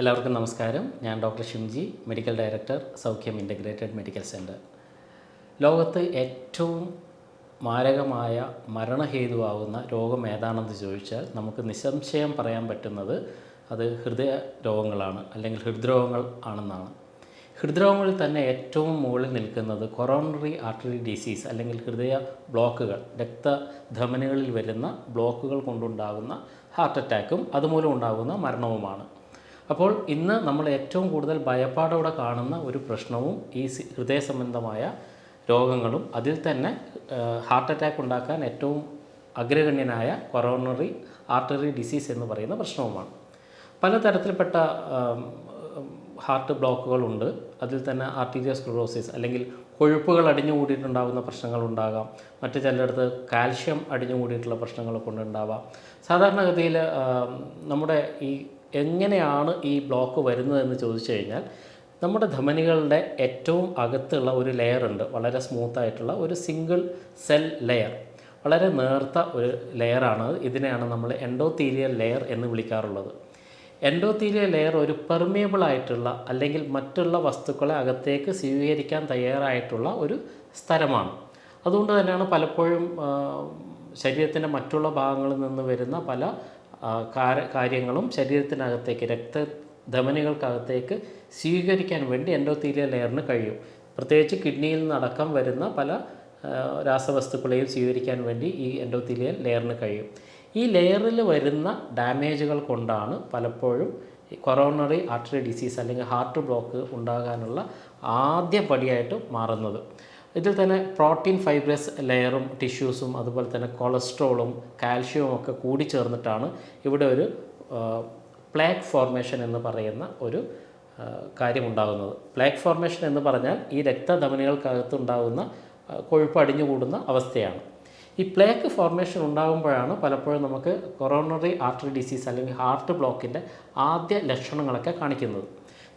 എല്ലാവർക്കും നമസ്കാരം. ഞാൻ doctor Shimji medical director Saukhyam integrated medical centre ലോകത്ത് ഏറ്റവും മാരകമായ മരണഹേതുവാകുന്ന രോഗം ഏതാണെന്ന് ചോദിച്ചാൽ നമുക്ക് നിസ്സംശയം പറയാൻ പറ്റുന്നത് അത് ഹൃദയ രോഗങ്ങളാണ് അല്ലെങ്കിൽ ഹൃദ്രോഗങ്ങൾ ആണെന്നാണ്. ഹൃദ്രോഗങ്ങളിൽ തന്നെ ഏറ്റവും മുകളിൽ നിൽക്കുന്നത് കൊറോണറി ആർട്ടറി ഡിസീസ് അല്ലെങ്കിൽ ഹൃദയ ബ്ലോക്കുകൾ രക്തധമനികളിൽ വരുന്ന ബ്ലോക്കുകൾ കൊണ്ടുണ്ടാകുന്ന ഹാർട്ട് അറ്റാക്കും അതുമൂലം ഉണ്ടാകുന്ന മരണവുമാണ്. അപ്പോൾ ഇന്ന് നമ്മൾ ഏറ്റവും കൂടുതൽ ഭയപ്പാടോടെ കാണുന്ന ഒരു പ്രശ്നവും ഈ ഹൃദയ സംബന്ധമായ രോഗങ്ങളും അതിൽ തന്നെ ഹാർട്ട് അറ്റാക്ക് ഉണ്ടാക്കാൻ ഏറ്റവും അഗ്രഗണ്യനായ കൊറോണറി ആർട്ടറി ഡിസീസ് എന്ന് പറയുന്ന പ്രശ്നവുമാണ്. പലതരത്തിൽപ്പെട്ട ഹാർട്ട് ബ്ലോക്കുകളുണ്ട് അതിൽ തന്നെ ആർട്ടീരിയോസ്ക്ലോറോസിസ് അല്ലെങ്കിൽ കൊഴുപ്പുകൾ അടിഞ്ഞു കൂടിയിട്ടുണ്ടാകുന്ന പ്രശ്നങ്ങളുണ്ടാകാം മറ്റു ചിലയിടത്ത് കാൽഷ്യം അടിഞ്ഞു കൂടിയിട്ടുള്ള പ്രശ്നങ്ങളൊക്കെ ഉണ്ടാവാം സാധാരണഗതിയിൽ നമ്മുടെ ഈ എങ്ങനെയാണ് ഈ ബ്ലോക്ക് വരുന്നതെന്ന് ചോദിച്ചു കഴിഞ്ഞാൽ നമ്മുടെ ധമനികളുടെ ഏറ്റവും അകത്തുള്ള ഒരു ലെയർ ഉണ്ട്. വളരെ സ്മൂത്തായിട്ടുള്ള ഒരു സിംഗിൾ സെൽ ലെയർ വളരെ നേർത്ത ഒരു ലെയറാണ് ഇതിനെയാണ് നമ്മൾ എൻഡോത്തീരിയൽ ലെയർ എന്ന് വിളിക്കാറുള്ളത്. എൻഡോത്തീരിയൽ ലെയർ ഒരു പെർമിയബിൾ ആയിട്ടുള്ള അല്ലെങ്കിൽ മറ്റുള്ള വസ്തുക്കളെ അകത്തേക്ക് സ്വീകരിക്കാൻ തയ്യാറായിട്ടുള്ള ഒരു സ്ഥലമാണ്. അതുകൊണ്ട് തന്നെയാണ് പലപ്പോഴും ശരീരത്തിന്റെ മറ്റുള്ള ഭാഗങ്ങളിൽ നിന്ന് വരുന്ന പല കാര്യങ്ങളും ശരീരത്തിനകത്തേക്ക് രക്തധമനികൾക്കകത്തേക്ക് സ്വീകരിക്കാൻ വേണ്ടി എൻഡോത്തീലിയൽ ലെയറിന് കഴിയും. പ്രത്യേകിച്ച് കിഡ്നിയിൽ നിന്നടക്കം വരുന്ന പല രാസവസ്തുക്കളെയും സ്വീകരിക്കാൻ വേണ്ടി ഈ എൻഡോത്തീലിയൽ ലെയറിന് കഴിയും. ഈ ലെയറിൽ വരുന്ന ഡാമേജുകൾ കൊണ്ടാണ് പലപ്പോഴും കൊറോണറി ആർട്ടറി ഡിസീസ് അല്ലെങ്കിൽ ഹാർട്ട് ബ്ലോക്ക് ഉണ്ടാകാനുള്ള ആദ്യ പടിയായിട്ട് മാറുന്നത്. ഇതിൽ തന്നെ പ്രോട്ടീൻ ഫൈബ്രസ് ലെയറും ടിഷ്യൂസും അതുപോലെ തന്നെ കൊളസ്ട്രോളും കാൽഷ്യവും ഒക്കെ കൂടി ചേർന്നിട്ടാണ് ഇവിടെ ഒരു പ്ലാക്ക് ഫോർമേഷൻ എന്ന് പറയുന്ന ഒരു കാര്യമുണ്ടാകുന്നത് പ്ലാക്ക് ഫോർമേഷൻ എന്ന് പറഞ്ഞാൽ ഈ രക്തധമനികൾക്കകത്ത് ഉണ്ടാകുന്ന കൊഴുപ്പ് കൊഴുപ്പ് അടിഞ്ഞുകൂടുന്ന അവസ്ഥയാണ്. ഈ പ്ലേക്ക് ഫോർമേഷൻ ഉണ്ടാകുമ്പോഴാണ് പലപ്പോഴും നമുക്ക് കൊറോണറി ആർട്ടറി ഡിസീസ് അല്ലെങ്കിൽ ഹാർട്ട് ബ്ലോക്കിന്റെ ആദ്യ ലക്ഷണങ്ങളൊക്കെ കാണിക്കുന്നത്.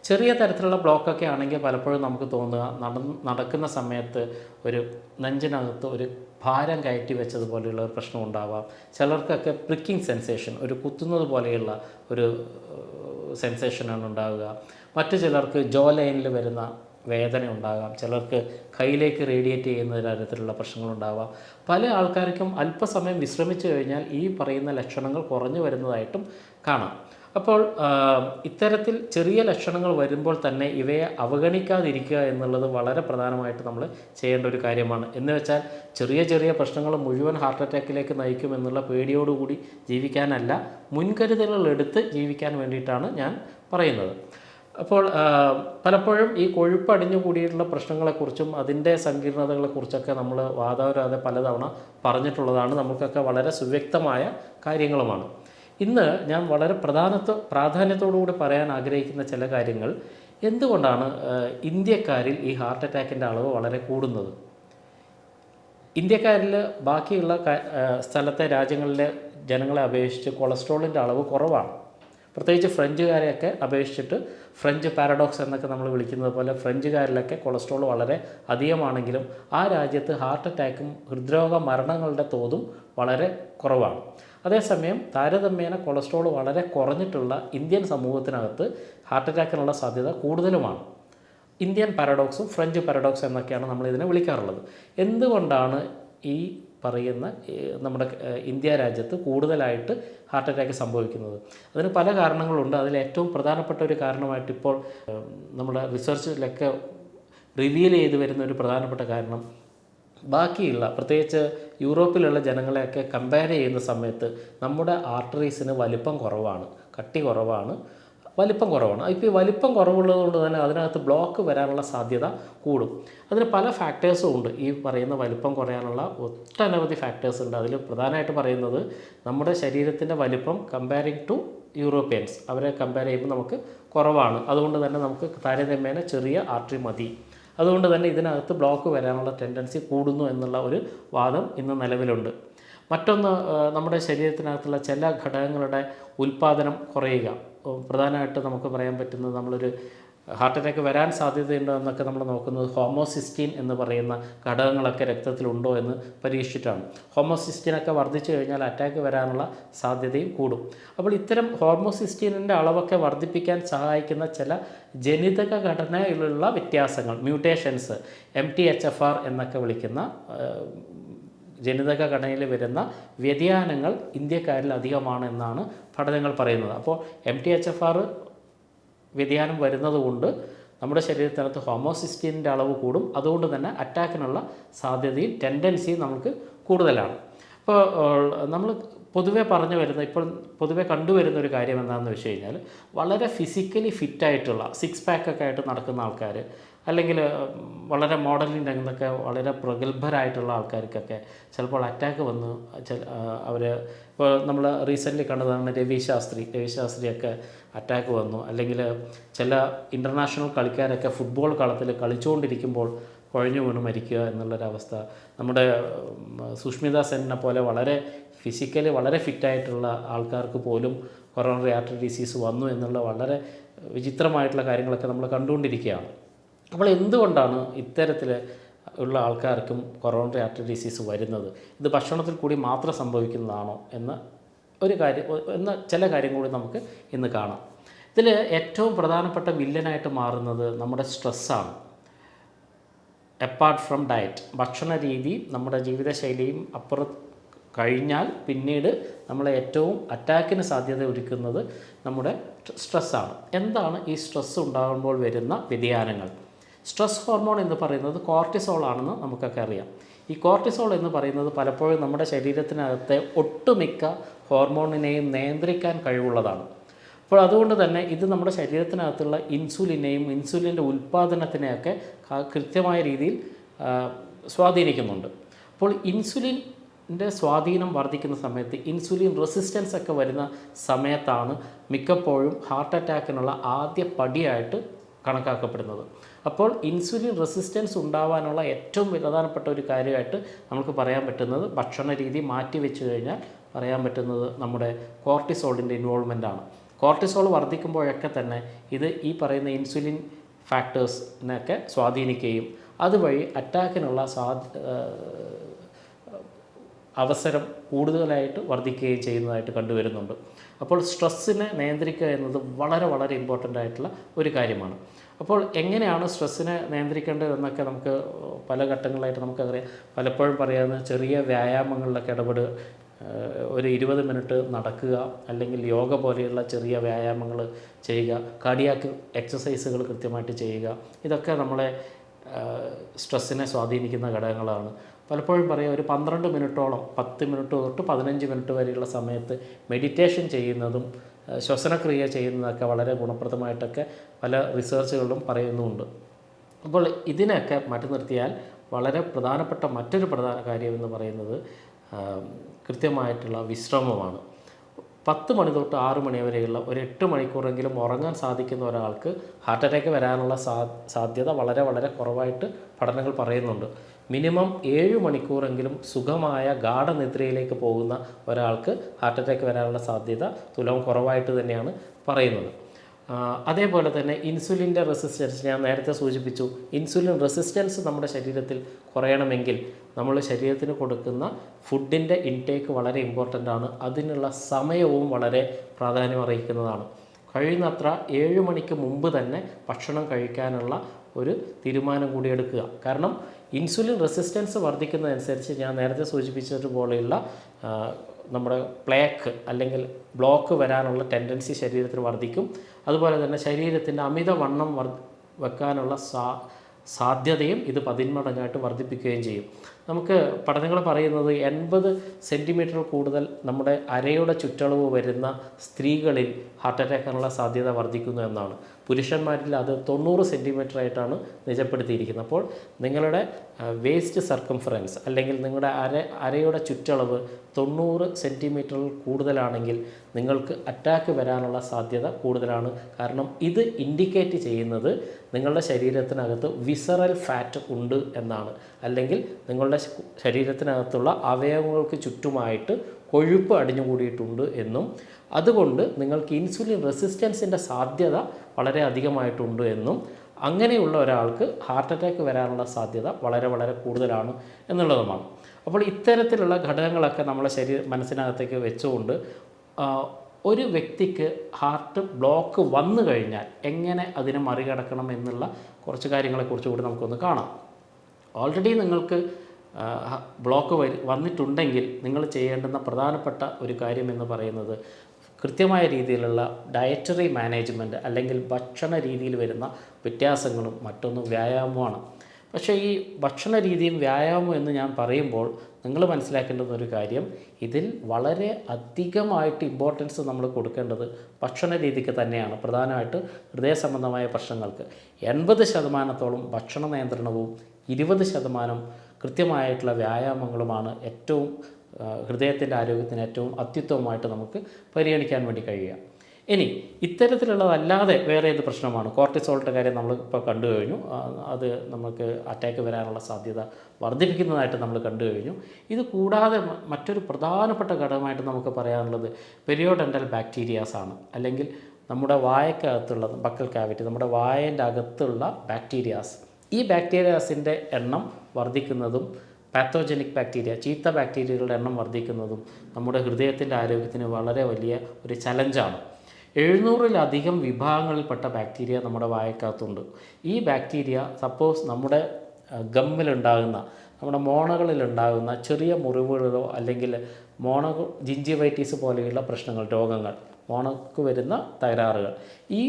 ചെറിയ തരത്തിലുള്ള ബ്ലോക്കൊക്കെ ആണെങ്കിൽ പലപ്പോഴും നമുക്ക് തോന്നുക നടന്ന് നടക്കുന്ന സമയത്ത് ഒരു നെഞ്ചിനകത്ത് ഒരു ഭാരം കയറ്റി വെച്ചതുപോലെയുള്ള ഒരു പ്രശ്നം ഉണ്ടാവാം. ചിലർക്കൊക്കെ പ്രിക്കിംഗ് സെൻസേഷൻ ഒരു കുത്തുന്നത് പോലെയുള്ള ഒരു സെൻസേഷനാണ് ഉണ്ടാവുക. മറ്റു ചിലർക്ക് ജോ ലൈനിൽ വരുന്ന വേദന ഉണ്ടാകാം. ചിലർക്ക് കയ്യിലേക്ക് റേഡിയേറ്റ് ചെയ്യുന്ന തരത്തിലുള്ള പ്രശ്നങ്ങളുണ്ടാവാം പല ആൾക്കാർക്കും അല്പസമയം വിശ്രമിച്ചു കഴിഞ്ഞാൽ ഈ പറയുന്ന ലക്ഷണങ്ങൾ കുറഞ്ഞു വരുന്നതായിട്ടും കാണാം. അപ്പോൾ ഇത്തരത്തിൽ ചെറിയ ലക്ഷണങ്ങൾ വരുമ്പോൾ തന്നെ ഇവയെ അവഗണിക്കാതിരിക്കുക എന്നുള്ളത് വളരെ പ്രധാനമായിട്ട് നമ്മൾ ചെയ്യേണ്ട ഒരു കാര്യമാണ്. എന്ന് വെച്ചാൽ ചെറിയ ചെറിയ പ്രശ്നങ്ങൾ മുഴുവൻ ഹാർട്ട് അറ്റാക്കിലേക്ക് നയിക്കും എന്നുള്ള പേടിയോടുകൂടി ജീവിക്കാനല്ല മുൻകരുതലുകൾ എടുത്ത് ജീവിക്കാൻ വേണ്ടിയിട്ടാണ് ഞാൻ പറയുന്നത്. അപ്പോൾ പലപ്പോഴും ഈ കൊഴുപ്പ് അടിഞ്ഞു കൂടിയിട്ടുള്ള പ്രശ്നങ്ങളെക്കുറിച്ചും അതിന്റെ സങ്കീർണതകളെക്കുറിച്ചൊക്കെ നമ്മൾ വാദവരാതെ പലതവണ പറഞ്ഞിട്ടുള്ളതാണ്. നമുക്കൊക്കെ വളരെ സുവ്യക്തമായ കാര്യങ്ങളുമാണ്. ഇന്ന് ഞാൻ വളരെ പ്രധാനത്വ പ്രാധാന്യത്തോടുകൂടി പറയാൻ ആഗ്രഹിക്കുന്ന ചില കാര്യങ്ങൾ. എന്തുകൊണ്ടാണ് ഇന്ത്യക്കാരിൽ ഈ ഹാർട്ട് അറ്റാക്കിന്റെ അളവ് വളരെ കൂടുന്നത്? ഇന്ത്യക്കാരിൽ ബാക്കിയുള്ള സ്ഥലത്തെ രാജ്യങ്ങളിലെ ജനങ്ങളെ അപേക്ഷിച്ച് കൊളസ്ട്രോളിന്റെ അളവ് കുറവാണ്. പ്രത്യേകിച്ച് ഫ്രഞ്ചുകാരെയൊക്കെ അപേക്ഷിച്ചിട്ട് ഫ്രഞ്ച് പാരഡോക്സ് എന്നൊക്കെ നമ്മൾ വിളിക്കുന്നത് പോലെ ഫ്രഞ്ചുകാരിലൊക്കെ കൊളസ്ട്രോൾ വളരെ അധികമാണെങ്കിലും ആ രാജ്യത്ത് ഹാർട്ട് അറ്റാക്കും ഹൃദ്രോഗ മരണങ്ങളുടെ തോതും വളരെ കുറവാണ്. അതേസമയം താരതമ്യേന കൊളസ്ട്രോൾ വളരെ കുറഞ്ഞിട്ടുള്ള ഇന്ത്യൻ സമൂഹത്തിനകത്ത് ഹാർട്ട് അറ്റാക്കിനുള്ള സാധ്യത കൂടുതലുമാണ്. ഇന്ത്യൻ പാരഡോക്സും ഫ്രഞ്ച് പാരഡോക്സ് എന്നൊക്കെയാണ് നമ്മൾ ഇതിനെ വിളിക്കാറുള്ളത്. എന്തുകൊണ്ടാണ് ഈ പറയുന്ന നമ്മുടെ ഇന്ത്യ രാജ്യത്ത് കൂടുതലായിട്ട് ഹാർട്ട് അറ്റാക്ക് സംഭവിക്കുന്നത്? അതിന് പല കാരണങ്ങളുണ്ട്. അതിൽ ഏറ്റവും പ്രധാനപ്പെട്ട ഒരു കാരണമായിട്ട് ഇപ്പോൾ നമ്മുടെ റിസർച്ചിലൊക്കെ റിവീൽ ചെയ്ത് വരുന്ന ഒരു പ്രധാനപ്പെട്ട കാരണം ബാക്കിയുള്ള പ്രത്യേകിച്ച് യൂറോപ്പിലുള്ള ജനങ്ങളെയൊക്കെ കമ്പയർ ചെയ്യുന്ന സമയത്ത് നമ്മുടെ ആർട്ടറീസിന് വലിപ്പം കുറവാണ് കട്ടി കുറവാണ് വലിപ്പം കുറവാണ്. ഇപ്പോൾ ഈ വലിപ്പം കുറവുള്ളതുകൊണ്ട് തന്നെ അതിനകത്ത് ബ്ലോക്ക് വരാനുള്ള സാധ്യത കൂടും. അതിന് പല ഫാക്ടേഴ്സും ഉണ്ട്. ഈ പറയുന്ന വലിപ്പം കുറയാനുള്ള ഒട്ടനവധി ഫാക്ടേഴ്സ് ഉണ്ട്. അതിൽ പ്രധാനമായിട്ട് പറയുന്നത് നമ്മുടെ ശരീരത്തിന്റെ വലിപ്പം കമ്പയറിങ് ടു യൂറോപ്യൻസ് അവരെ കമ്പയർ ചെയ്യുമ്പോൾ നമുക്ക് കുറവാണ്. അതുകൊണ്ട് തന്നെ നമുക്ക് താരതമ്യേന ചെറിയ ആർട്ടറി മതി. അതുകൊണ്ട് തന്നെ ഇതിനകത്ത് ബ്ലോക്ക് വരാനുള്ള ടെൻഡൻസി കൂടുന്നു എന്നുള്ള ഒരു വാദം ഇന്ന് നിലവിലുണ്ട്. മറ്റൊന്ന് നമ്മുടെ ശരീരത്തിനകത്തുള്ള ചില ഘടകങ്ങളുടെ ഉൽപ്പാദനം കുറയുക. പ്രധാനമായിട്ട് നമുക്ക് പറയാൻ പറ്റുന്നത് നമ്മളൊരു ഹാർട്ട് അറ്റാക്ക് വരാൻ സാധ്യതയുണ്ടോ എന്നൊക്കെ നമ്മൾ നോക്കുന്നത് ഹോമോസിസ്റ്റീൻ എന്ന് പറയുന്ന ഘടകങ്ങളൊക്കെ രക്തത്തിലുണ്ടോ എന്ന് പരീക്ഷിച്ചിട്ടാണ്. ഹോമോസിസ്റ്റീനൊക്കെ വർദ്ധിച്ചു കഴിഞ്ഞാൽ അറ്റാക്ക് വരാനുള്ള സാധ്യതയും കൂടും. അപ്പോൾ ഇത്തരം ഹോമോസിസ്റ്റീനിന്റെ അളവൊക്കെ വർദ്ധിപ്പിക്കാൻ സഹായിക്കുന്ന ചില ജനിതക ഘടനയിലുള്ള വ്യത്യാസങ്ങൾ mutations M T H F R എന്നൊക്കെ വിളിക്കുന്ന ജനിതക ഘടനയിൽ വരുന്ന വ്യതിയാനങ്ങൾ ഇന്ത്യക്കാരിൽ അധികമാണ് എന്നാണ് പഠനങ്ങൾ പറയുന്നത്. അപ്പോൾ M T H F R വ്യതിയാനം വരുന്നതുകൊണ്ട് നമ്മുടെ ശരീരത്തിനകത്ത് ഹോമോസിസ്റ്റീനിന്റെ അളവ് കൂടും. അതുകൊണ്ട് തന്നെ അറ്റാക്കിനുള്ള സാധ്യതയും ടെൻഡൻസിയും നമുക്ക് കൂടുതലാണ്. ഇപ്പോൾ നമ്മൾ പൊതുവെ പറഞ്ഞു വരുന്ന ഇപ്പോൾ പൊതുവെ കണ്ടുവരുന്ന ഒരു കാര്യം എന്താണെന്ന് വെച്ച് കഴിഞ്ഞാൽ വളരെ ഫിസിക്കലി ഫിറ്റായിട്ടുള്ള സിക്സ് പാക്കൊക്കെ ആയിട്ട് നടക്കുന്ന ആൾക്കാർ അല്ലെങ്കിൽ വളരെ മോഡലിംഗ് രംഗത്തൊക്കെ വളരെ പ്രഗത്ഭരായിട്ടുള്ള ആൾക്കാർക്കൊക്കെ ചിലപ്പോൾ അറ്റാക്ക് വന്ന്. ചില അവർ ഇപ്പോൾ നമ്മൾ റീസെന്റ്ലി കണ്ടതാണ് രവി ശാസ്ത്രി. രവി ശാസ്ത്രിയൊക്കെ അറ്റാക്ക് വന്നു. അല്ലെങ്കിൽ ചില ഇന്റർനാഷണൽ കളിക്കാരൊക്കെ ഫുട്ബോൾ കളത്തിൽ കളിച്ചുകൊണ്ടിരിക്കുമ്പോൾ കുഴഞ്ഞു വീണ് മരിക്കുക എന്നുള്ളൊരവസ്ഥ. നമ്മുടെ സുഷ്മിത സെന്നിനെ പോലെ വളരെ ഫിസിക്കലി വളരെ ഫിറ്റായിട്ടുള്ള ആൾക്കാർക്ക് പോലും കൊറോണറി ആർട്ടറി ഡിസീസ് വന്നു എന്നുള്ള വളരെ വിചിത്രമായിട്ടുള്ള കാര്യങ്ങളൊക്കെ നമ്മൾ കണ്ടുകൊണ്ടിരിക്കുകയാണ്. അപ്പോൾ എന്തുകൊണ്ടാണ് ഇത്തരത്തിൽ ഉള്ള ആൾക്കാർക്കും കൊറോണറി ആർട്ടറി ഡിസീസ് വരുന്നത്? ഇത് ഭക്ഷണത്തിൽ കൂടി മാത്രം സംഭവിക്കുന്നതാണോ എന്ന ഒരു കാര്യം എന്ന ചില കാര്യം കൂടി നമുക്ക് ഇന്ന് കാണാം. ഇതിൽ ഏറ്റവും പ്രധാനപ്പെട്ട വില്ലനായിട്ട് മാറുന്നത് നമ്മുടെ സ്ട്രെസ്സാണ്. അപ്പാർട്ട് ഫ്രം ഡയറ്റ് ഭക്ഷണ രീതി നമ്മുടെ ജീവിതശൈലിയും അപ്പുറം കഴിഞ്ഞാൽ പിന്നീട് നമ്മളെ ഏറ്റവും അറ്റാക്കിന് സാധ്യത ഒരുക്കുന്നത് നമ്മുടെ സ്ട്രെസ്സാണ്. എന്താണ് ഈ സ്ട്രെസ് ഉണ്ടാകുമ്പോൾ വരുന്ന വ്യതിയാനങ്ങൾ? സ്ട്രെസ് ഹോർമോൺ എന്ന് പറയുന്നത് കോർട്ടിസോൾ ആണെന്ന് നമുക്കൊക്കെ അറിയാം. ഈ കോർട്ടിസോൾ എന്ന് പറയുന്നത് പലപ്പോഴും നമ്മുടെ ശരീരത്തിനകത്തെ ഒട്ടുമിക്ക ഹോർമോണിനെയും നിയന്ത്രിക്കാൻ കഴിവുള്ളതാണ്. അപ്പോൾ അതുകൊണ്ട് തന്നെ ഇത് നമ്മുടെ ശരീരത്തിനകത്തുള്ള ഇൻസുലിനെയും ഇൻസുലിന്റെ ഉൽപ്പാദനത്തിനെയൊക്കെ കൃത്യമായ രീതിയിൽ സ്വാധീനിക്കുന്നുണ്ട്. അപ്പോൾ ഇൻസുലിന്റെ സ്വാധീനം വർദ്ധിക്കുന്ന സമയത്ത് ഇൻസുലിൻ റെസിസ്റ്റൻസ് ഒക്കെ വരുന്ന സമയത്താണ് മിക്കപ്പോഴും ഹാർട്ട് അറ്റാക്കിനുള്ള ആദ്യ പടിയായിട്ട് കണക്കാക്കപ്പെടുന്നത്. അപ്പോൾ ഇൻസുലിൻ റെസിസ്റ്റൻസ് ഉണ്ടാവാനുള്ള ഏറ്റവും പ്രധാനപ്പെട്ട ഒരു കാര്യമായിട്ട് നമുക്ക് പറയാൻ പറ്റുന്നത് ഭക്ഷണ രീതി മാറ്റി വെച്ച് കഴിഞ്ഞാൽ പറയാൻ പറ്റുന്നത് നമ്മുടെ കോർട്ടിസോളിന്റെ ഇൻവോൾവ്മെന്റ് ആണ്. കോർട്ടിസോൾ വർദ്ധിക്കുമ്പോഴൊക്കെ തന്നെ ഇത് ഈ പറയുന്ന ഇൻസുലിൻ ഫാക്ടേഴ്സിനെയൊക്കെ സ്വാധീനിക്കുകയും അതുവഴി അറ്റാക്കിനുള്ള സാധ്യ അവസരം കൂടുതലായിട്ട് വർദ്ധിക്കുകയും ചെയ്യുന്നതായിട്ട് കണ്ടുവരുന്നുണ്ട്. അപ്പോൾ സ്ട്രെസ്സിനെ നിയന്ത്രിക്കുക എന്നത് വളരെ വളരെ ഇമ്പോർട്ടന്റ് ആയിട്ടുള്ള ഒരു കാര്യമാണ്. അപ്പോൾ എങ്ങനെയാണ് സ്ട്രെസ്സിനെ നിയന്ത്രിക്കേണ്ടത് എന്നൊക്കെ നമുക്ക് പല ഘട്ടങ്ങളായിട്ട് നമുക്കറിയാം. പലപ്പോഴും പറയാവുന്ന ചെറിയ വ്യായാമങ്ങളിലൊക്കെ ഇടപെടുക ഒരു ഇരുപത് മിനിറ്റ് നടക്കുക അല്ലെങ്കിൽ യോഗ പോലെയുള്ള ചെറിയ വ്യായാമങ്ങൾ ചെയ്യുക കാർഡിയാക്ക് എക്സസൈസുകൾ കൃത്യമായിട്ട് ചെയ്യുക ഇതൊക്കെ നമ്മളെ സ്ട്രെസ്സിനെ സ്വാധീനിക്കുന്ന ഘടകങ്ങളാണ്. പലപ്പോഴും പറയും ഒരു പന്ത്രണ്ട് മിനിറ്റോളം പത്ത് മിനിറ്റ് തൊട്ട് പതിനഞ്ച് മിനിറ്റ് വരെയുള്ള സമയത്ത് മെഡിറ്റേഷൻ ചെയ്യുന്നതും ശ്വസനക്രിയ ചെയ്യുന്നതൊക്കെ വളരെ ഗുണപ്രദമായിട്ടൊക്കെ പല റിസർച്ചുകളിലും പറയുന്നുമുണ്ട്. അപ്പോൾ ഇതിനൊക്കെ മാറ്റി നിർത്തിയാൽ വളരെ പ്രധാനപ്പെട്ട മറ്റൊരു പ്രധാന കാര്യം എന്ന് പറയുന്നത് കൃത്യമായിട്ടുള്ള വിശ്രമമാണ്. പത്ത് മണി തൊട്ട് ആറ് മണി വരെയുള്ള ഒരു എട്ട് മണിക്കൂറെങ്കിലും ഉറങ്ങാൻ സാധിക്കുന്ന ഒരാൾക്ക് ഹാർട്ട് അറ്റാക്ക് വരാനുള്ള സാധ്യത വളരെ വളരെ കുറവായിട്ട് പഠനങ്ങൾ പറയുന്നുണ്ട്. മിനിമം ഏഴ് മണിക്കൂറെങ്കിലും സുഖമായ ഗാഠനിദ്രയിലേക്ക് പോകുന്ന ഒരാൾക്ക് ഹാർട്ട് അറ്റാക്ക് വരാനുള്ള സാധ്യത തുലവും കുറവായിട്ട് തന്നെയാണ് പറയുന്നത്. അതേപോലെ തന്നെ ഇൻസുലിന്റെ റെസിസ്റ്റൻസ് ഞാൻ നേരത്തെ സൂചിപ്പിച്ചു. ഇൻസുലിൻ റെസിസ്റ്റൻസ് നമ്മുടെ ശരീരത്തിൽ കുറയണമെങ്കിൽ നമ്മൾ ശരീരത്തിന് കൊടുക്കുന്ന ഫുഡിന്റെ ഇൻടേക്ക് വളരെ ഇമ്പോർട്ടന്റ് ആണ്. അതിനുള്ള സമയവും വളരെ പ്രാധാന്യം അറിയിക്കുന്നതാണ് കഴിയുന്നത്ര ഏഴ് മണിക്ക് മുമ്പ് തന്നെ ഭക്ഷണം കഴിക്കാനുള്ള ഒരു തീരുമാനം കൂടി എടുക്കുക. കാരണം ഇൻസുലിൻ റെസിസ്റ്റൻസ് വർദ്ധിക്കുന്നതനുസരിച്ച് ഞാൻ നേരത്തെ സൂചിപ്പിച്ചതുപോലെയുള്ള നമ്മുടെ പ്ലേക്ക് അല്ലെങ്കിൽ ബ്ലോക്ക് വരാനുള്ള ടെൻഡൻസി ശരീരത്തിൽ വർദ്ധിക്കും. അതുപോലെ തന്നെ ശരീരത്തിന്റെ അമിതവണ്ണം വർ വെക്കാനുള്ള സാ സാധ്യതയും ഇത് പതിന്മടങ്ങായിട്ട് വർദ്ധിപ്പിക്കുകയും ചെയ്യും. നമുക്ക് പഠനങ്ങൾ പറയുന്നത് എൺപത് സെന്റിമീറ്റർ കൂടുതൽ നമ്മുടെ അരയുടെ ചുറ്റളവ് വരുന്ന സ്ത്രീകളിൽ ഹാർട്ട് അറ്റാക്കിനുള്ള സാധ്യത വർദ്ധിക്കുന്നു എന്നാണ്. പുരുഷന്മാരിൽ അത് തൊണ്ണൂറ് സെന്റിമീറ്റർ ആയിട്ടാണ് നിജപ്പെടുത്തിയിരിക്കുന്നത്. അപ്പോൾ നിങ്ങളുടെ വേസ്റ്റ് സർക്കംഫറൻസ് അല്ലെങ്കിൽ നിങ്ങളുടെ അര അരയുടെ ചുറ്റളവ് തൊണ്ണൂറ് സെന്റിമീറ്ററിൽ കൂടുതലാണെങ്കിൽ നിങ്ങൾക്ക് അറ്റാക്ക് വരാനുള്ള സാധ്യത കൂടുതലാണ്. കാരണം ഇത് ഇൻഡിക്കേറ്റ് ചെയ്യുന്നത് നിങ്ങളുടെ ശരീരത്തിനകത്ത് വിസറൽ ഫാറ്റ് ഉണ്ട് എന്നാണ്. അല്ലെങ്കിൽ നിങ്ങളുടെ ശരീരത്തിനകത്തുള്ള അവയവങ്ങൾക്ക് ചുറ്റുമായിട്ട് കൊഴുപ്പ് അടിഞ്ഞുകൂടിയിട്ടുണ്ട് എന്നും അതുകൊണ്ട് നിങ്ങൾക്ക് ഇൻസുലിൻ റെസിസ്റ്റൻസിന്റെ സാധ്യത വളരെ അധികമായിട്ടുണ്ട് എന്നും അങ്ങനെയുള്ള ഒരാൾക്ക് ഹാർട്ട് അറ്റാക്ക് വരാനുള്ള സാധ്യത വളരെ വളരെ കൂടുതലാണ് എന്നുള്ളതുമാണ്. അപ്പോൾ ഇത്തരത്തിലുള്ള ഘടകങ്ങളൊക്കെ നമ്മളെ ശരീര മനസ്സിനകത്തേക്ക് വെച്ചുകൊണ്ട് ഒരു വ്യക്തിക്ക് ഹാർട്ട് ബ്ലോക്ക് വന്നു കഴിഞ്ഞാൽ എങ്ങനെ അതിനെ മറികടക്കണം എന്നുള്ള കുറച്ച് കാര്യങ്ങളെക്കുറിച്ച് കൂടി നമുക്കൊന്ന് കാണാം. ഓൾറെഡി നിങ്ങൾക്ക് ബ്ലോക്ക് വന്നിട്ടുണ്ടെങ്കിൽ നിങ്ങൾ ചെയ്യേണ്ടുന്ന പ്രധാനപ്പെട്ട ഒരു കാര്യം എന്ന് പറയുന്നത് കൃത്യമായ രീതിയിലുള്ള ഡയറ്ററി മാനേജ്മെന്റ് അല്ലെങ്കിൽ ഭക്ഷണ രീതിയിൽ വരുന്ന വ്യത്യാസങ്ങളും മറ്റൊന്ന് വ്യായാമമാണ്. പക്ഷേ ഈ ഭക്ഷണ രീതിയും വ്യായാമവും എന്ന് ഞാൻ പറയുമ്പോൾ നിങ്ങൾ മനസ്സിലാക്കേണ്ടുന്ന ഒരു കാര്യം ഇതിൽ വളരെ അധികമായിട്ട് ഇമ്പോർട്ടൻസ് നമ്മൾ കൊടുക്കേണ്ടത് ഭക്ഷണ രീതിക്ക് തന്നെയാണ്. പ്രധാനമായിട്ട് ഹൃദയ സംബന്ധമായ പ്രശ്നങ്ങൾക്ക്. എൺപത് ശതമാനത്തോളം ഭക്ഷണ നിയന്ത്രണവും ഇരുപത് ശതമാനം കൃത്യമായിട്ടുള്ള വ്യായാമങ്ങളുമാണ് ഏറ്റവും ഹൃദയത്തിന്റെ ആരോഗ്യത്തിന് ഏറ്റവും അത്യുത്തമമായിട്ട് നമുക്ക് പരിഗണിക്കാൻ വേണ്ടി കഴിയുക. ഇനി ഇത്തരത്തിലുള്ളതല്ലാതെ വേറെ ഏത് പ്രശ്നമാണ്? കോർട്ടിസോളിന്റെ കാര്യം നമ്മൾ ഇപ്പോൾ കണ്ടു കഴിഞ്ഞു. അത് നമുക്ക് അറ്റാക്ക് വരാനുള്ള സാധ്യത വർദ്ധിപ്പിക്കുന്നതായിട്ട് നമ്മൾ കണ്ടു കഴിഞ്ഞു. ഇത് കൂടാതെ മറ്റൊരു പ്രധാനപ്പെട്ട ഘടകമായിട്ട് നമുക്ക് പറയാനുള്ളത് പെരിയോഡെന്റൽ ബാക്ടീരിയാസ് ആണ്. അല്ലെങ്കിൽ നമ്മുടെ വായക്കകത്തുള്ള ബക്കൽ കാവിറ്റി നമ്മുടെ വായന്റെ അകത്തുള്ള ബാക്ടീരിയാസ് ഈ ബാക്ടീരിയാസിന്റെ എണ്ണം വർദ്ധിക്കുന്നതും പാത്തോജനിക് ബാക്ടീരിയ ചീത്ത ബാക്ടീരിയകളുടെ എണ്ണം വർദ്ധിക്കുന്നതും നമ്മുടെ ഹൃദയത്തിന്റെ ആരോഗ്യത്തിന് വളരെ വലിയ ഒരു ചലഞ്ചാണ്. എഴുന്നൂറിലധികം വിഭാഗങ്ങളിൽപ്പെട്ട ബാക്ടീരിയ നമ്മുടെ വായക്കകത്തുണ്ട്. ഈ ബാക്ടീരിയ സപ്പോസ് നമ്മുടെ ഗമ്മിലുണ്ടാകുന്ന നമ്മുടെ മോണകളിലുണ്ടാകുന്ന ചെറിയ മുറിവുകളിലോ അല്ലെങ്കിൽ മോണ ജിഞ്ചിവൈറ്റീസ് പോലെയുള്ള പ്രശ്നങ്ങൾ രോഗങ്ങൾ മോണക്ക് വരുന്ന തകരാറുകൾ. ഈ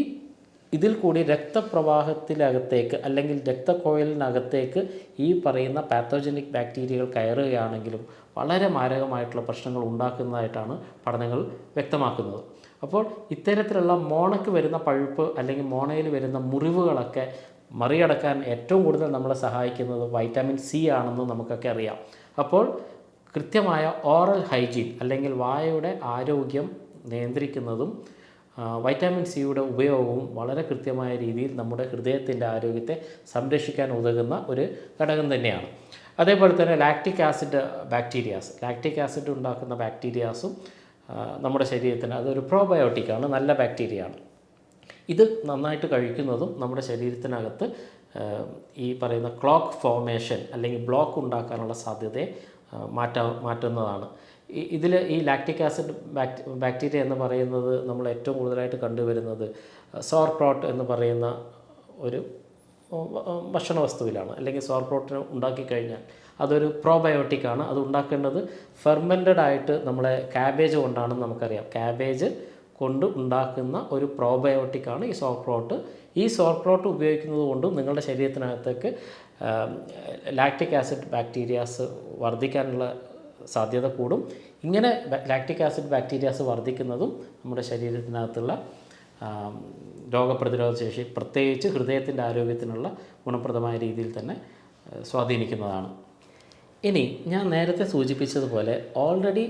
ഇതിൽ കൂടി രക്തപ്രവാഹത്തിനകത്തേക്ക് അല്ലെങ്കിൽ രക്തക്കോയലിനകത്തേക്ക് ഈ പറയുന്ന പാത്തോജനിക് ബാക്ടീരിയകൾ കയറുകയാണെങ്കിലും വളരെ മാരകമായിട്ടുള്ള പ്രശ്നങ്ങൾ ഉണ്ടാക്കുന്നതായിട്ടാണ് പഠനങ്ങൾ വ്യക്തമാക്കുന്നത്. അപ്പോൾ ഇത്തരത്തിലുള്ള മോണയ്ക്ക് വരുന്ന പഴുപ്പ് അല്ലെങ്കിൽ മോണയിൽ വരുന്ന മുറിവുകളൊക്കെ മറികടക്കാൻ ഏറ്റവും കൂടുതൽ നമ്മളെ സഹായിക്കുന്നത് വൈറ്റമിൻ സി ആണെന്ന് നമുക്കൊക്കെ അറിയാം. അപ്പോൾ കൃത്യമായ ഓറൽ ഹൈജീൻ അല്ലെങ്കിൽ വായയുടെ ആരോഗ്യം നിയന്ത്രിക്കുന്നതും വൈറ്റാമിൻ സിയുടെ ഉപയോഗവും വളരെ കൃത്യമായ രീതിയിൽ നമ്മുടെ ഹൃദയത്തിന്റെ ആരോഗ്യത്തെ സംരക്ഷിക്കാൻ ഉതകുന്ന ഒരു ഘടകം തന്നെയാണ്. അതേപോലെ തന്നെ lactic acid bacterias lactic acid ഉണ്ടാക്കുന്ന ബാക്ടീരിയാസും നമ്മുടെ ശരീരത്തിന് അതൊരു പ്രോബയോട്ടിക്കാണ് നല്ല ബാക്ടീരിയയാണ് ഇത് നന്നായിട്ട് കഴിക്കുന്നതും നമ്മുടെ ശരീരത്തിനകത്ത് ഈ പറയുന്ന ക്ലോക്ക് ഫോർമേഷൻ അല്ലെങ്കിൽ ബ്ലോക്ക് ഉണ്ടാക്കാനുള്ള സാധ്യതയെ മാറ്റ മാറ്റാ മാറ്റുന്നതാണ്. ഇതിൽ ഈ ലാക്റ്റിക് ആസിഡ് ബാക്ടീ ബാക്ടീരിയ എന്ന് പറയുന്നത് നമ്മൾ ഏറ്റവും കൂടുതലായിട്ട് കണ്ടുവരുന്നത് സോർപ്രോട്ട് എന്ന് പറയുന്ന ഒരു ഭക്ഷണ വസ്തുവിലാണ് അല്ലെങ്കിൽ സോർ പ്രോട്ടീൻ ഉണ്ടാക്കി കഴിഞ്ഞാൽ അതൊരു പ്രോബയോട്ടിക് ആണ്. അത് ഉണ്ടാക്കേണ്ടത് ഫെർമെന്റഡ് ആയിട്ട് നമ്മളെ ക്യാബേജ് കൊണ്ടാണെന്ന് നമുക്കറിയാം. ക്യാബേജ് കൊണ്ട് ഉണ്ടാക്കുന്ന ഒരു പ്രോബയോട്ടിക് ആണ് ഈ സോർ പ്രോട്ട് ഈ സോർ പ്രോട്ട് ഉപയോഗിക്കുന്നത് കൊണ്ടും നിങ്ങളുടെ ശരീരത്തിനകത്തേക്ക് ലാക്റ്റിക് ആസിഡ് ബാക്ടീരിയാസ് വർദ്ധിക്കാനുള്ള സാധ്യത കൂടും. ഇങ്ങനെ ലാക്റ്റിക് ആസിഡ് ബാക്ടീരിയാസ് വർദ്ധിക്കുന്നതും നമ്മുടെ ശരീരത്തിനകത്തുള്ള രോഗപ്രതിരോധ ശേഷി പ്രത്യേകിച്ച് ഹൃദയത്തിന്റെ ആരോഗ്യത്തിനുള്ള ഗുണപ്രദമായ രീതിയിൽ തന്നെ സ്വാധീനിക്കുന്നതാണ്. ഇനി ഞാൻ നേരത്തെ സൂചിപ്പിച്ചതുപോലെ ഓൾറെഡി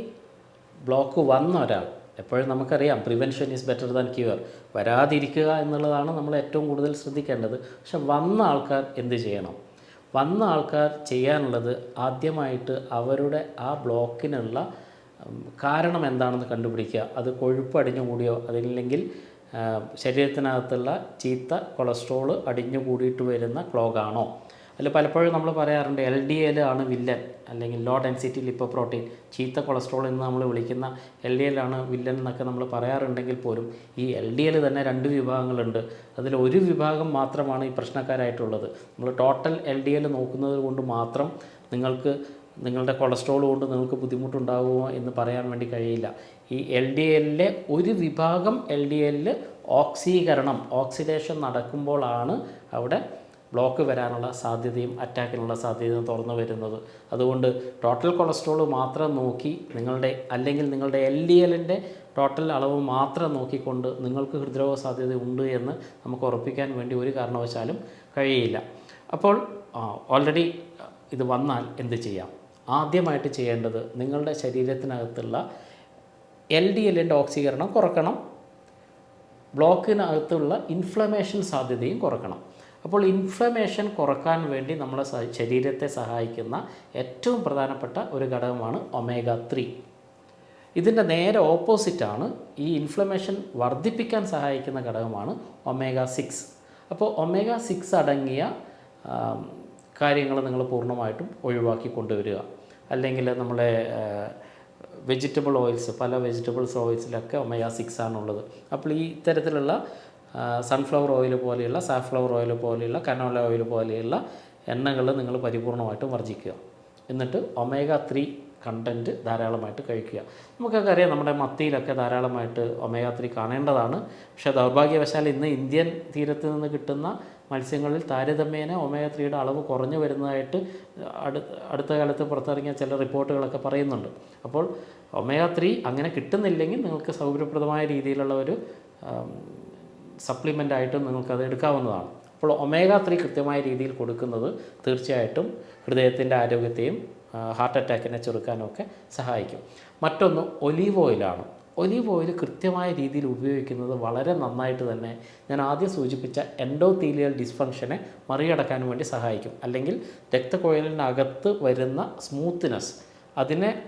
ബ്ലോക്ക് വന്ന ഒരാൾ എപ്പോഴും നമുക്കറിയാം prevention is better than cure വരാതിരിക്കുക എന്നുള്ളതാണ് നമ്മൾ ഏറ്റവും കൂടുതൽ ശ്രദ്ധിക്കേണ്ടത്. പക്ഷെ വന്ന ആൾക്കാർ എന്ത് ചെയ്യണം? വന്ന ആൾക്കാർ ചെയ്യാനുള്ളത് ആദ്യമായിട്ട് അവരുടെ ആ ബ്ലോക്കിനുള്ള കാരണം എന്താണെന്ന് കണ്ടുപിടിക്കുക. അത് കൊഴുപ്പ് അടിഞ്ഞുകൂടിയോ അതില്ലെങ്കിൽ ആ, ശരീരത്തിനകത്തുള്ള ചീത്ത കൊളസ്ട്രോൾ അടിഞ്ഞുകൂടിയിട്ട് വരുന്ന ക്ലോഗാണോ? അതിൽ പലപ്പോഴും നമ്മൾ പറയാറുണ്ട് എൽ ഡി എൽ ആണ് വില്ലൻ അല്ലെങ്കിൽ ലോ ഡെൻസിറ്റി ലിപ്പോ പ്രോട്ടീൻ ചീത്ത കൊളസ്ട്രോൾ എന്ന് നമ്മൾ വിളിക്കുന്ന എൽ ഡി എൽ ആണ് വില്ലൻ എന്നൊക്കെ നമ്മൾ പറയാറുണ്ടെങ്കിൽ പോലും ഈ എൽ ഡി എൽ തന്നെ രണ്ട് വിഭാഗങ്ങളുണ്ട്. അതിൽ ഒരു വിഭാഗം മാത്രമാണ് ഈ പ്രശ്നക്കാരായിട്ടുള്ളത്. നമ്മൾ ടോട്ടൽ എൽ ഡി എൽ നോക്കുന്നത് കൊണ്ട് മാത്രം നിങ്ങൾക്ക് നിങ്ങളുടെ കൊളസ്ട്രോൾ കൊണ്ട് നിങ്ങൾക്ക് ബുദ്ധിമുട്ടുണ്ടാകുമോ എന്ന് പറയാൻ വേണ്ടി കഴിയില്ല. ഈ എൽ ഡി എല്ലിലെ ഒരു വിഭാഗം എൽ ഡി എല്ലിൽ ഓക്സീകരണം ഓക്സിഡേഷൻ നടക്കുമ്പോഴാണ് അവിടെ ബ്ലോക്ക് വരാനുള്ള സാധ്യതയും അറ്റാക്കിനുള്ള സാധ്യതയും തുറന്നു വരുന്നത്. അതുകൊണ്ട് ടോട്ടൽ കൊളസ്ട്രോൾ മാത്രം നോക്കി നിങ്ങളുടെ അല്ലെങ്കിൽ നിങ്ങളുടെ എൽ ഡി എല്ലിന്റെ ടോട്ടൽ അളവ് മാത്രം നോക്കിക്കൊണ്ട് നിങ്ങൾക്ക് ഹൃദ്രോഗ സാധ്യത ഉണ്ട് എന്ന് നമുക്ക് ഉറപ്പിക്കാൻ വേണ്ടി ഒരു കാരണവശാലും കഴിയില്ല. അപ്പോൾ ഓൾറെഡി ഇത് വന്നാൽ എന്ത് ചെയ്യാം? ആദ്യമായിട്ട് ചെയ്യേണ്ടത് നിങ്ങളുടെ ശരീരത്തിനകത്തുള്ള എൽ ഡി എല്ലിന്റെ ഓക്സീകരണം കുറക്കണം. ബ്ലോക്കിനകത്തുള്ള ഇൻഫ്ലമേഷൻ സാധ്യതയും കുറക്കണം. അപ്പോൾ ഇൻഫ്ലമേഷൻ കുറയ്ക്കാൻ വേണ്ടി നമ്മളെ ശരീരത്തെ സഹായിക്കുന്ന ഏറ്റവും പ്രധാനപ്പെട്ട ഒരു ഘടകമാണ് ഒമേഗ ത്രീ ഇതിന്റെ നേരെ ഓപ്പോസിറ്റാണ് ഈ ഇൻഫ്ലമേഷൻ വർദ്ധിപ്പിക്കാൻ സഹായിക്കുന്ന ഘടകമാണ് ഒമേഗ സിക്സ് അപ്പോൾ ഒമേഗ സിക്സ് അടങ്ങിയ കാര്യങ്ങൾ നിങ്ങൾ പൂർണമായിട്ടും ഒഴിവാക്കി കൊണ്ടുവരിക. അല്ലെങ്കിൽ നമ്മളെ വെജിറ്റബിൾ ഓയിൽസ് പല വെജിറ്റബിൾസ് ഓയിൽസിലൊക്കെ ഒമേഗ സിക്സ് ആണുള്ളത്. അപ്പോൾ ഈ ഇത്തരത്തിലുള്ള സൺഫ്ലവർ ഓയിൽ പോലെയുള്ള സാഫ്ലവർ ഓയിൽ പോലെയുള്ള കനോല ഓയിൽ പോലെയുള്ള എണ്ണകൾ നിങ്ങൾ പരിപൂർണമായിട്ടും വർജിക്കുക എന്നിട്ട് ഒമേഗ ത്രീ കണ്ടന്റ് ധാരാളമായിട്ട് കഴിക്കുക. നമുക്കൊക്കെ അറിയാം നമ്മുടെ മത്തിയിലൊക്കെ ധാരാളമായിട്ട് ഒമേഗ ത്രീ കാണേണ്ടതാണ്. പക്ഷേ ദൗർഭാഗ്യവശാൽ ഇന്ന് ഇന്ത്യൻ തീരത്ത് നിന്ന് കിട്ടുന്ന മത്സ്യങ്ങളിൽ താരതമ്യേന ഒമേഗ ത്രീയുടെ അളവ് കുറഞ്ഞു വരുന്നതായിട്ട് അടു അടുത്ത കാലത്ത് പുറത്തിറങ്ങിയ ചില റിപ്പോർട്ടുകളൊക്കെ പറയുന്നുണ്ട്. അപ്പോൾ ഒമേഗ ത്രീ അങ്ങനെ കിട്ടുന്നില്ലെങ്കിൽ നിങ്ങൾക്ക് സൗകര്യപ്രദമായ രീതിയിലുള്ള ഒരു സപ്ലിമെന്റ് ആയിട്ട് നിങ്ങൾക്കത് എടുക്കാവുന്നതാണ്. അപ്പോൾ ഒമേഗ ത്രീ കൃത്യമായ രീതിയിൽ കൊടുക്കുന്നത് തീർച്ചയായിട്ടും ഹൃദയത്തിന്റെ ആരോഗ്യത്തെയും ഹാർട്ട് അറ്റാക്കിനെ ചെറുക്കാനൊക്കെ സഹായിക്കും. മറ്റൊന്ന് ഒലീവ് ഓയിലാണ് ഒലീവ് ഓയിൽ കൃത്യമായ രീതിയിൽ ഉപയോഗിക്കുന്നത് വളരെ നന്നായിട്ട് തന്നെ ഞാൻ ആദ്യം സൂചിപ്പിച്ച എൻഡോത്തീലിയൽ ഡിസ്ഫങ്ഷനെ മറികടക്കാൻ വേണ്ടി സഹായിക്കും. അല്ലെങ്കിൽ രക്തക്കുഴലിനകത്ത് വരുന്ന സ്മൂത്ത്നെസ് അതിനെ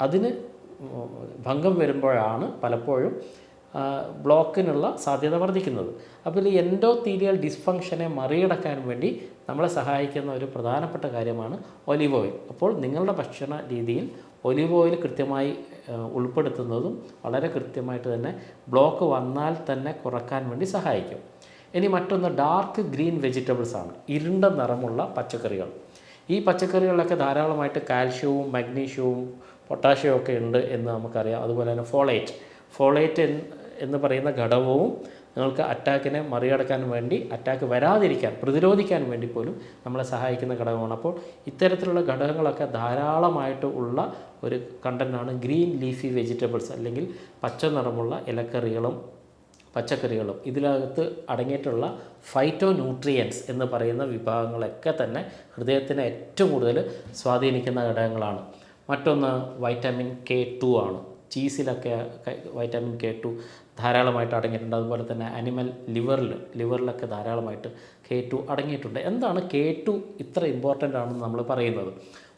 അതിന് ഭംഗം വരുമ്പോഴാണ് പലപ്പോഴും ബ്ലോക്കിനുള്ള സാധ്യത വർദ്ധിക്കുന്നത്. അപ്പോൾ ഈ എൻഡോത്തീരിയൽ ഡിസ്ഫങ്ഷനെ മറികടക്കാൻ വേണ്ടി നമ്മളെ സഹായിക്കുന്ന ഒരു പ്രധാനപ്പെട്ട കാര്യമാണ് ഒലിവ് ഓയിൽ. അപ്പോൾ നിങ്ങളുടെ ഭക്ഷണ രീതിയിൽ ഒലിവ് ഓയിൽ കൃത്യമായി ഉൾപ്പെടുത്തുന്നതും വളരെ കൃത്യമായിട്ട് തന്നെ ബ്ലോക്ക് വന്നാൽ തന്നെ കുറയ്ക്കാൻ വേണ്ടി സഹായിക്കും. ഇനി മറ്റൊന്ന് ഡാർക്ക് ഗ്രീൻ വെജിറ്റബിൾസ് ആണ്. ഇരുണ്ട നിറമുള്ള പച്ചക്കറികൾ. ഈ പച്ചക്കറികളിലൊക്കെ ധാരാളമായിട്ട് കാൽഷ്യവും മഗ്നീഷ്യവും പൊട്ടാഷ്യവും ഒക്കെ ഉണ്ട് എന്ന് നമുക്കറിയാം. അതുപോലെ തന്നെ ഫോളേറ്റ്. ഫോളേറ്റ് എന്ന് പറയുന്ന ഘടകവും നിങ്ങൾക്ക് അറ്റാക്കിനെ മറികടക്കാൻ വേണ്ടി അറ്റാക്ക് വരാതിരിക്കാൻ പ്രതിരോധിക്കാൻ വേണ്ടി പോലും നമ്മളെ സഹായിക്കുന്ന ഘടകമാണ്. അപ്പോൾ ഇത്തരത്തിലുള്ള ഘടകങ്ങളൊക്കെ ധാരാളമായിട്ട് ഉള്ള ഒരു കണ്ടന്റാണ് ഗ്രീൻ ലീഫി വെജിറ്റബിൾസ് അല്ലെങ്കിൽ പച്ച നിറമുള്ള ഇലക്കറികളും പച്ചക്കറികളും. ഇതിനകത്ത് അടങ്ങിയിട്ടുള്ള ഫൈറ്റോ ന്യൂട്രിയൻസ് എന്ന് പറയുന്ന വിഭാഗങ്ങളൊക്കെ തന്നെ ഹൃദയത്തിനെ ഏറ്റവും കൂടുതൽ സ്വാധീനിക്കുന്ന ഘടകങ്ങളാണ്. മറ്റൊന്ന് വൈറ്റമിൻ കെ ടു ആണ്. ചീസിലൊക്കെ വൈറ്റാമിൻ കെ ടു ധാരാളമായിട്ട് അടങ്ങിയിട്ടുണ്ട്. അതുപോലെ തന്നെ അനിമൽ ലിവറിൽ ലിവറിലൊക്കെ ധാരാളമായിട്ട് കെ ടു അടങ്ങിയിട്ടുണ്ട്. എന്താണ് കെ ടു ഇത്ര ഇമ്പോർട്ടന്റ് ആണെന്ന് നമ്മൾ പറയുന്നത്?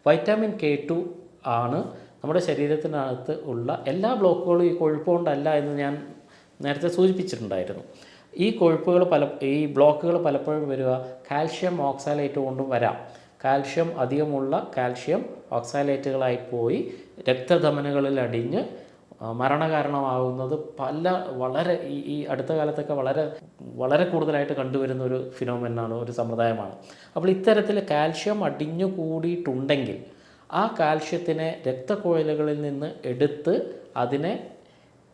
വൈറ്റാമിൻ കെ ടു ആണ് നമ്മുടെ ശരീരത്തിനകത്ത് ഉള്ള എല്ലാ ബ്ലോക്കുകളും ഈ കൊഴുപ്പ് കൊണ്ടല്ല എന്ന് ഞാൻ നേരത്തെ സൂചിപ്പിച്ചിട്ടുണ്ടായിരുന്നു. ഈ കൊഴുപ്പുകൾ പല ഈ ബ്ലോക്കുകൾ പലപ്പോഴും വരിക കാൽഷ്യം ഓക്സാലേറ്റ് കൊണ്ടും വരാം. കാൽഷ്യം അധികമുള്ള കാൽഷ്യം ഓക്സാലേറ്റുകളായി പോയി രക്തധമനികളിൽ അടിഞ്ഞ് മരണകാരണമാകുന്നത് പല വളരെ ഈ ഈ അടുത്ത കാലത്തൊക്കെ വളരെ വളരെ കൂടുതലായിട്ട് കണ്ടുവരുന്ന ഒരു ഫിനോമെനാണ് ഒരു സമ്പ്രദായമാണ്. അപ്പോൾ ഇത്തരത്തിൽ കാൽഷ്യം അടിഞ്ഞു കൂടിയിട്ടുണ്ടെങ്കിൽ ആ കാൽഷ്യത്തിനെ രക്തക്കുഴലുകളിൽ നിന്ന് എടുത്ത് അതിനെ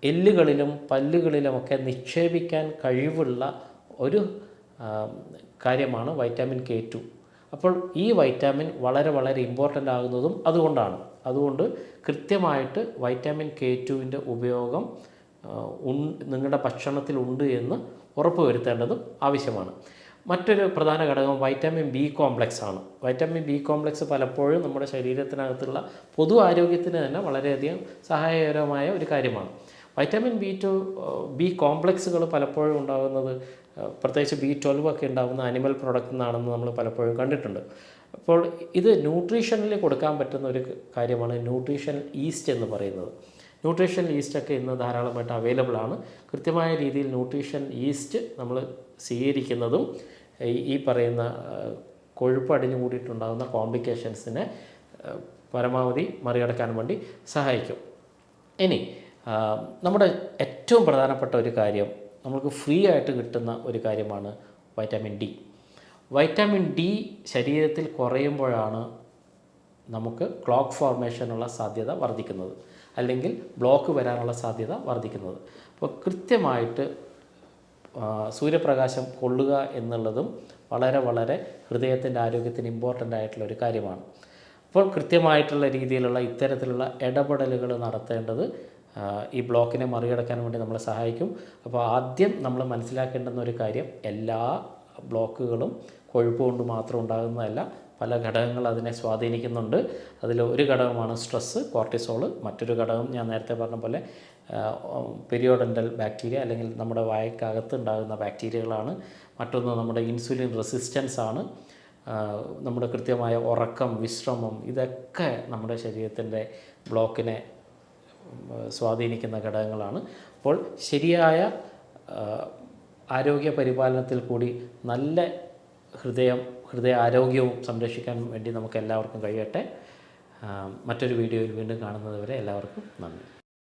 എല്ലുകളിലും പല്ലുകളിലുമൊക്കെ നിക്ഷേപിക്കാൻ കഴിവുള്ള ഒരു കാര്യമാണ് വൈറ്റാമിൻ കെ ടു. അപ്പോൾ ഈ വൈറ്റാമിൻ വളരെ വളരെ ഇമ്പോർട്ടന്റ് ആകുന്നതും അതുകൊണ്ടാണ്. അതുകൊണ്ട് കൃത്യമായിട്ട് വൈറ്റാമിൻ കെ ടുവിന്റെ ഉപയോഗം നിങ്ങളുടെ ഭക്ഷണത്തിലുണ്ട് എന്ന് ഉറപ്പുവരുത്തേണ്ടതും ആവശ്യമാണ്. മറ്റൊരു പ്രധാന ഘടകം വൈറ്റാമിൻ ബി കോംപ്ലക്സ് ആണ്. വൈറ്റാമിൻ ബി കോംപ്ലക്സ് പലപ്പോഴും നമ്മുടെ ശരീരത്തിനകത്തുള്ള പൊതു ആരോഗ്യത്തിന് തന്നെ വളരെയധികം സഹായകരമായ ഒരു കാര്യമാണ്. Vitamin B two B complexes പലപ്പോഴും ഉണ്ടാകുന്നത് പ്രത്യേകിച്ച് ബി ട്വൽവ് ഒക്കെ ഉണ്ടാകുന്ന അനിമൽ പ്രൊഡക്റ്റ് നിന്നാണെന്ന് നമ്മൾ പലപ്പോഴും കണ്ടിട്ടുണ്ട്. അപ്പോൾ ഇത് ന്യൂട്രീഷനിൽ കൊടുക്കാൻ പറ്റുന്ന ഒരു കാര്യമാണ് ന്യൂട്രീഷൻ ഈസ്റ്റ് എന്ന് പറയുന്നത്. ന്യൂട്രീഷൻ ഈസ്റ്റൊക്കെ ഇന്ന് ധാരാളമായിട്ട് അവൈലബിൾ ആണ്. കൃത്യമായ രീതിയിൽ ന്യൂട്രീഷൻ ഈസ്റ്റ് നമ്മൾ സ്വീകരിക്കുന്നതും ഈ- പറയുന്ന കൊഴുപ്പ് അടിഞ്ഞു കൂടിയിട്ടുണ്ടാകുന്ന കോംപ്ലിക്കേഷൻസിനെ പരമാവധി മറികടക്കാൻ വേണ്ടി സഹായിക്കും. ഇനി നമ്മുടെ ഏറ്റവും പ്രധാനപ്പെട്ട ഒരു കാര്യം നമുക്ക് ഫ്രീ ആയിട്ട് കിട്ടുന്ന ഒരു കാര്യമാണ് വൈറ്റമിൻ ഡി വൈറ്റാമിൻ ഡി ശരീരത്തിൽ കുറയുമ്പോഴാണ് നമുക്ക് ക്ലോക്ക് ഫോർമേഷനുള്ള സാധ്യത വർദ്ധിക്കുന്നത്. അല്ലെങ്കിൽ ബ്ലോക്ക് വരാനുള്ള സാധ്യത വർദ്ധിക്കുന്നത്. അപ്പോൾ കൃത്യമായിട്ട് സൂര്യപ്രകാശം കൊള്ളുക എന്നുള്ളതും വളരെ വളരെ ഹൃദയത്തിന്റെ ആരോഗ്യത്തിന് ഇമ്പോർട്ടന്റ് ആയിട്ടുള്ള ഒരു കാര്യമാണ്. അപ്പോൾ കൃത്യമായിട്ടുള്ള രീതിയിലുള്ള ഇത്തരത്തിലുള്ള ഇടപെടലുകൾ നടത്തേണ്ടത് ഈ ബ്ലോക്കിനെ മറികടക്കാൻ വേണ്ടി നമ്മളെ സഹായിക്കും. അപ്പോൾ ആദ്യം നമ്മൾ മനസ്സിലാക്കേണ്ടുന്ന ഒരു കാര്യം എല്ലാ ബ്ലോക്കുകളും കൊഴുപ്പ് കൊണ്ട് മാത്രം ഉണ്ടാകുന്നതല്ല പല ഘടകങ്ങൾ അതിനെ സ്വാധീനിക്കുന്നുണ്ട്. അതിൽ ഒരു ഘടകമാണ് സ്ട്രെസ്സ് കോർട്ടിസോൾ. മറ്റൊരു ഘടകം ഞാൻ നേരത്തെ പറഞ്ഞ പോലെ പെരിയോഡന്റൽ ബാക്ടീരിയ അല്ലെങ്കിൽ നമ്മുടെ വായക്കകത്ത് ഉണ്ടാകുന്ന ബാക്ടീരിയകളാണ് മറ്റൊന്ന് നമ്മുടെ ഇൻസുലിൻ റെസിസ്റ്റൻസ് ആണ്. നമ്മുടെ കൃത്യമായ ഉറക്കം വിശ്രമം ഇതൊക്കെ നമ്മുടെ ശരീരത്തിന്റെ ബ്ലോക്കിനെ സ്വാധീനിക്കുന്ന ഘടകങ്ങളാണ്. അപ്പോൾ ശരിയായ ആരോഗ്യ പരിപാലനത്തിൽ കൂടി നല്ല ഹൃദയം ഹൃദയ ആരോഗ്യവും സംരക്ഷിക്കാൻ വേണ്ടി നമുക്ക് എല്ലാവർക്കും കഴിയട്ടെ. മറ്റൊരു വീഡിയോയിൽ വീണ്ടും കാണുന്നതുവരെ എല്ലാവർക്കും നന്ദി.